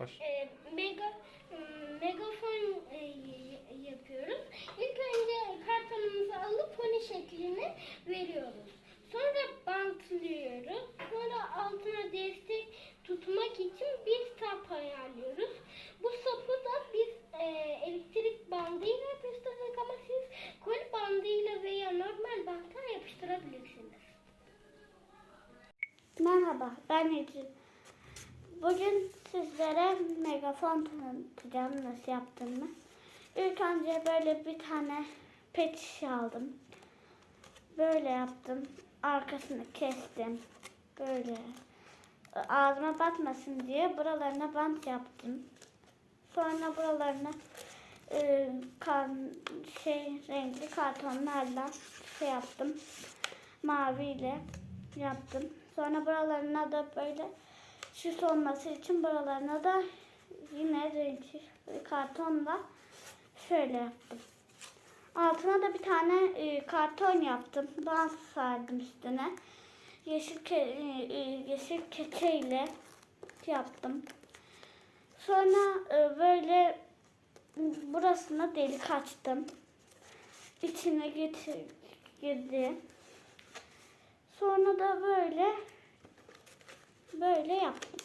Baş. e, mega megafon e, yapıyoruz. İlk önce kartonumuzu alıp pony şeklini veriyoruz. Sonra bantlıyoruz. Sonra altına destek tutmak için bir sap ayarlıyoruz. Bu sapı da biz e, elektrik bandıyla yapıştırdık ama siz koli bandıyla veya normal bantla yapıştırabilirsiniz. Merhaba, ben Ecrin. Bugün sizlere megafon tanıtacağım nasıl yaptığımı. İlk önce böyle bir tane pet şişe aldım. Böyle yaptım. Arkasını kestim. Böyle ağzıma batmasın diye buralarına bant yaptım. Sonra buralarına e, kan, şey renkli kartonlarla şey yaptım. Maviyle yaptım. Sonra buralarına da böyle süs olması için buralarına da yine renkli kartonla şöyle yaptım. Altına da bir tane e, karton yaptım. Bant sardım üstüne. Yeşil ke, e, e, yeşil keçeyle yaptım. Sonra e, böyle burasına delik açtım. İçine getir. Sonra da böyle böyle yaptım.